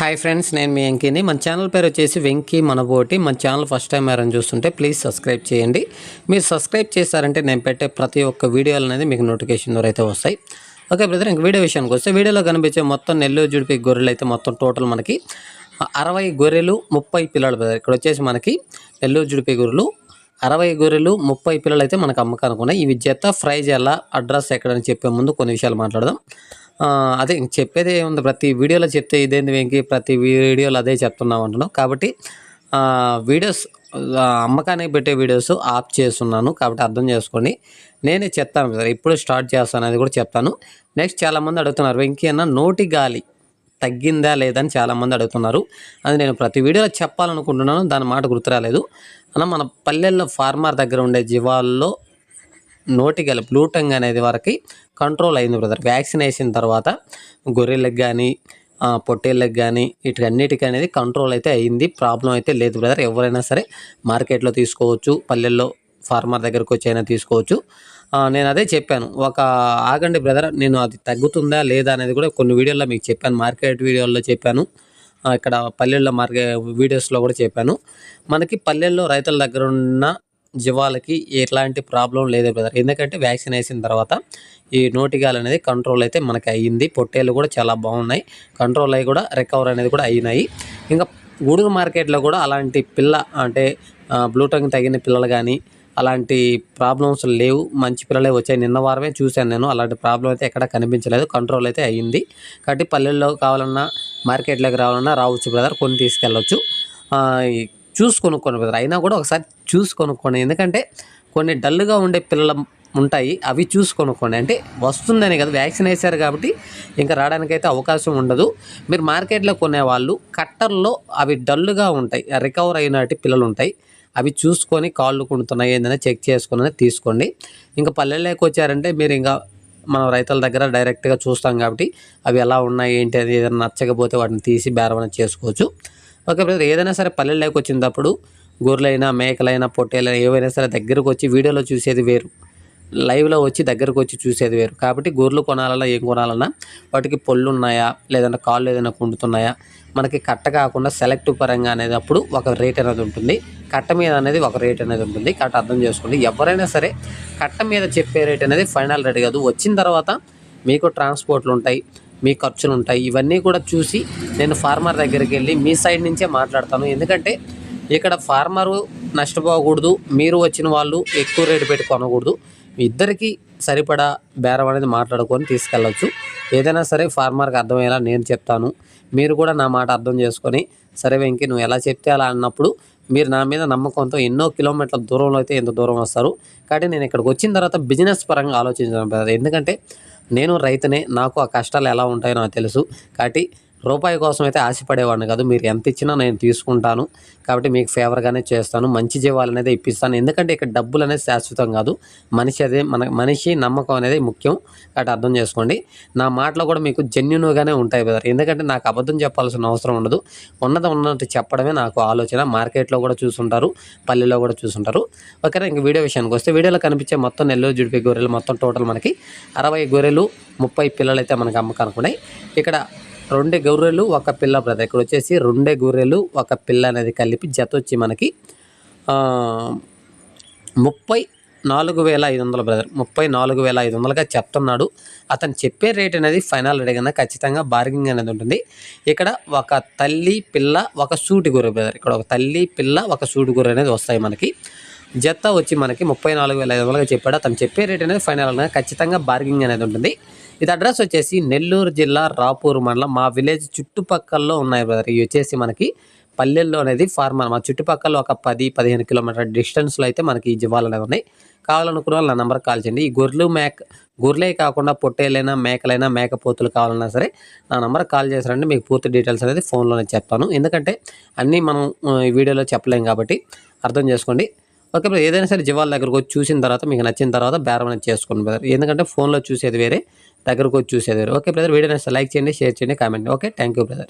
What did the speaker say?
Hi friends నేను మీ వెంకీని. మన channel పేరు వచ్చేసి వెంకీ మనబోటి. మన ఛానల్ ఫస్ట్ టైం ఎవరైనా చూస్తుంటే ప్లీజ్ సబ్స్క్రైబ్ చేయండి. మీరు సబ్స్క్రైబ్ చేశారంటే నేను పెట్టే ప్రతి ఒక్క వీడియోలు అనేది మీకు నోటిఫికేషన్ ద్వారా అయితే వస్తాయి. ఓకే బ్రదర్ ఇంక వీడియో విషయానికి వస్తే వీడియోలో కనిపించే మొత్తం నెల్లూరు జుడిపి గొర్రెలు అయితే మొత్తం టోటల్ మనకి అరవై గొర్రెలు ముప్పై పిల్లలు బ్రదర్ ఇక్కడ వచ్చేసి మనకి నెల్లూరు జుడిపి గొర్రెలు అరవై గొర్రెలు ముప్పై పిల్లలు అయితే మనకు అమ్మకానికి ఉన్నాయి. ఇవి జత ప్రైజ్ ఎలా అడ్రస్ ఎక్కడని చెప్పే ముందు కొన్ని విషయాలు మాట్లాడదాం. అదే ఇంక చెప్పేది ఏముంది ప్రతి వీడియోలో చెప్తే ఇదేంది వెంకి ప్రతి వీడియోలో అదే చెప్తున్నాం అంటున్నాం. కాబట్టి వీడియోస్ అమ్మకానికి పెట్టే వీడియోస్ ఆఫ్ చేస్తున్నాను. కాబట్టి అర్థం చేసుకోండి. నేనే చెప్తాను సార్ ఇప్పుడు స్టార్ట్ చేస్తాను అది కూడా చెప్తాను. నెక్స్ట్ చాలామంది అడుగుతున్నారు వెంకీ అన్న నోటి గాలి తగ్గిందా లేదా అని చాలామంది అడుగుతున్నారు. అది నేను ప్రతి వీడియోలో చెప్పాలనుకుంటున్నాను దాని మాట గుర్తురాలేదు. అన్న మన పల్లెల్లో ఫార్మర్ దగ్గర ఉండే జీవాల్లో నోటిగల బ్లూటంగ్ అనేది వరకు కంట్రోల్ అయింది బ్రదర్ వ్యాక్సినేషన్ తర్వాత గొర్రెలకు కానీ పొట్టేళ్ళకి కానీ వీటికన్నిటికీ అనేది కంట్రోల్ అయితే అయింది. ప్రాబ్లం అయితే లేదు బ్రదర్ ఎవరైనా సరే మార్కెట్లో తీసుకోవచ్చు పల్లెల్లో ఫార్మర్ దగ్గరకు వచ్చి అయినా తీసుకోవచ్చు. నేను అదే చెప్పాను. ఒక ఆగండి బ్రదర్ నేను అది తగ్గుతుందా లేదా అనేది కూడా కొన్ని వీడియోల్లో మీకు చెప్పాను. మార్కెట్ వీడియోల్లో చెప్పాను. ఇక్కడ పల్లెల్లో మార్కెట్ వీడియోస్లో కూడా చెప్పాను. మనకి పల్లెల్లో రైతుల దగ్గర ఉన్న జీవాలకి ఎట్లాంటి ప్రాబ్లం లేదు బ్రదర్. ఎందుకంటే వ్యాక్సిన్ వేసిన తర్వాత ఈ నోటిగాలు అనేది కంట్రోల్ అయితే మనకి అయ్యింది. పొట్టేళ్ళు కూడా చాలా బాగున్నాయి. కంట్రోల్ అయ్యి కూడా రికవర్ అనేది కూడా అయినాయి. ఇంకా గూడూరు మార్కెట్లో కూడా అలాంటి పిల్ల అంటే బ్లూటంగ్ తగిన పిల్లలు కానీ అలాంటి ప్రాబ్లమ్స్ లేవు. మంచి పిల్లలే వచ్చాయి. నిన్న వారమే చూశాను నేను. అలాంటి ప్రాబ్లం అయితే ఎక్కడ కనిపించలేదు. కంట్రోల్ అయితే అయ్యింది. కాబట్టి పల్లెల్లో కావాలన్నా మార్కెట్లోకి రావాలన్నా రావచ్చు బ్రదర్. కొన్ని తీసుకెళ్ళవచ్చు చూసి కొనుక్కోండి బ్రదర్ అయినా కూడా ఒకసారి చూసి కొనుక్కోండి. ఎందుకంటే కొన్ని డల్గా ఉండే పిల్లలు ఉంటాయి అవి చూసి కొనుక్కోండి. అంటే వస్తుందని కదా వ్యాక్సిన్ వేశారు కాబట్టి ఇంకా రావడానికైతే అవకాశం ఉండదు. మీరు మార్కెట్లో కొనేవాళ్ళు కట్టర్లో అవి డల్గా ఉంటాయి రికవర్ అయినట్టు పిల్లలు ఉంటాయి. అవి చూసుకొని కాళ్ళు కుంటున్నాయి ఏంటనే చెక్ చేసుకుని తీసుకోండి. ఇంకా పల్లెల్లోకి వచ్చారంటే మీరు ఇంకా మనం రైతుల దగ్గర డైరెక్ట్గా చూస్తాం కాబట్టి అవి ఎలా ఉన్నాయి ఏంటి అది ఏదైనా నచ్చకపోతే వాటిని తీసి బేరమన చేసుకోవచ్చు. ఓకే బ్రదర్ ఏదైనా సరే పల్లెల్లోకి వచ్చినప్పుడు గొర్రెలైనా మేకలైనా పొట్టేలైనా ఏవైనా సరే దగ్గరకు వచ్చి వీడియోలో చూసేది వేరు. లైవ్లో వచ్చి దగ్గరకు వచ్చి చూసేది వేరు. కాబట్టి గొర్రెలు కొనాలన్నా ఏం కొనాలన్నా వాటికి పళ్ళు ఉన్నాయా లేదంటే కాళ్ళు ఏదైనా కుండుతున్నాయా మనకి కట్ట కాకుండా సెలెక్టివ్ పరంగా అనేది అప్పుడు ఒక రేట్ అనేది ఉంటుంది. కట్ట మీద అనేది ఒక రేట్ అనేది ఉంటుంది. కట్ట అర్థం చేసుకోండి. ఎవరైనా సరే కట్ట మీద చెప్పే రేట్ అనేది ఫైనల్ రేట్ కాదు. వచ్చిన తర్వాత మీకు ట్రాన్స్పోర్ట్లు ఉంటాయి. మీ ఖర్చులు ఉంటాయి. ఇవన్నీ కూడా చూసి నేను ఫార్మర్ దగ్గరికి వెళ్ళి మీ సైడ్ నుంచే మాట్లాడతాను. ఎందుకంటే ఇక్కడ ఫార్మరు నష్టపోకూడదు మీరు వచ్చిన వాళ్ళు ఎక్కువ రేటు పెట్టి కొనకూడదు. ఇద్దరికి సరిపడా బేరం అనేది మాట్లాడుకొని తీసుకెళ్ళచ్చు. ఏదైనా సరే ఫార్మర్కి అర్థమయ్యేలా నేను చెప్తాను. మీరు కూడా నా మాట అర్థం చేసుకొని సరే వెంకి నువ్వు ఎలా చెప్తే అలా అన్నప్పుడు మీరు నా మీద నమ్మకంతో ఎన్నో కిలోమీటర్ల దూరంలో అయితే ఎంత దూరం వస్తారు. కాబట్టి నేను ఇక్కడికి వచ్చిన తర్వాత బిజినెస్ పరంగా ఆలోచించడం ఎందుకంటే నేను రైతునే నాకు ఆ కష్టాలు ఎలా ఉంటాయో నాకు తెలుసు. కాబట్టి రూపాయి కోసం అయితే ఆశపడేవాడిని కాదు. మీరు ఎంత ఇచ్చినా నేను తీసుకుంటాను. కాబట్టి మీకు ఫేవర్గానే చేస్తాను. మంచి జీవాలు అనేది ఇప్పిస్తాను. ఎందుకంటే ఇక్కడ డబ్బులు అనేది శాశ్వతం కాదు. మనిషి అదే మన మనిషి నమ్మకం అనేది ముఖ్యం. కాబట్టి అర్థం చేసుకోండి. నా మాటలు కూడా మీకు జెన్యున్గానే ఉంటాయి బ్రదర్ ఎందుకంటే నాకు అబద్ధం చెప్పాల్సిన అవసరం ఉండదు. ఉన్నది ఉన్నట్టు చెప్పడమే నాకు ఆలోచన. మార్కెట్లో కూడా చూసుంటారు. పల్లెలో కూడా చూసుంటారు. ఓకేనా? ఇంక వీడియో విషయానికి వస్తే వీడియోలో కనిపించే మొత్తం నెల్లూరు జుడిపి గొర్రెలు మొత్తం టోటల్ మనకి అరవై గొర్రెలు ముప్పై పిల్లలు అయితే మనకి అమ్మకానికి ఇక్కడ రెండే గొర్రెలు ఒక పిల్ల బ్రదర్. ఇక్కడ వచ్చేసి రెండే గొర్రెలు ఒక పిల్ల అనేది కలిపి జత వచ్చి మనకి ముప్పై నాలుగు వేల ఐదు వందల బ్రదర్. ముప్పై నాలుగు వేల ఐదు వందలుగా చెప్తున్నాడు. అతను చెప్పే రేట్ అనేది ఫైనల్ రేట్ కన్నా ఖచ్చితంగా బార్గింగ్ అనేది ఉంటుంది. ఇక్కడ ఒక తల్లి పిల్ల ఒక సూటి గొర్రె బ్రదర్. ఇక్కడ ఒక తల్లి పిల్ల ఒక సూటి గొర్రె అనేది వస్తాయి మనకి. జత వచ్చి మనకి ముప్పై నాలుగు వేల ఐదు వందలుగా చెప్పాడు. అతను చెప్పే రేట్ అనేది ఫైనల్ ఖచ్చితంగా బార్గింగ్ అనేది ఉంటుంది. ఇది అడ్రస్ వచ్చేసి నెల్లూరు జిల్లా రాపూర్ మండలం. మా విలేజ్ చుట్టుపక్కల్లో ఉన్నాయి బ్రదర్. ఇవి వచ్చేసి మనకి పల్లెల్లో అనేది ఫార్మర్ మా చుట్టుపక్కల ఒక పది పదిహేను కిలోమీటర్ డిస్టెన్స్లో అయితే మనకి ఈ జీవాలు అనేవి ఉన్నాయి. కావాలనుకున్న వాళ్ళు నా నెంబర్ కాల్ చేయండి. ఈ గొర్రెలు మేక గొర్రెలే కాకుండా పొట్టేలైనా మేకలైనా మేకపోతులు కావాలన్నా సరే నా నెంబర్ కాల్ చేశారంటే మీకు పూర్తి డీటెయిల్స్ అనేది ఫోన్లోనే చెప్తాను ఎందుకంటే అన్నీ మనం ఈ వీడియోలో చెప్పలేం కాబట్టి అర్థం చేసుకోండి. ఓకే బ్రదర్ ఏదైనా సరే జీవాల దగ్గరకు వచ్చి చూసిన తర్వాత మీకు నచ్చిన తర్వాత బేరం అనేది చేసుకోండి బ్రదర్ ఎందుకంటే ఫోన్లో చూసేది వేరే దగ్గరకు వచ్చి చూసేది వేరే. ఓకే బ్రదర్ వీడియో లైక్ చేయండి షేర్ చేయండి comment okay thank you brother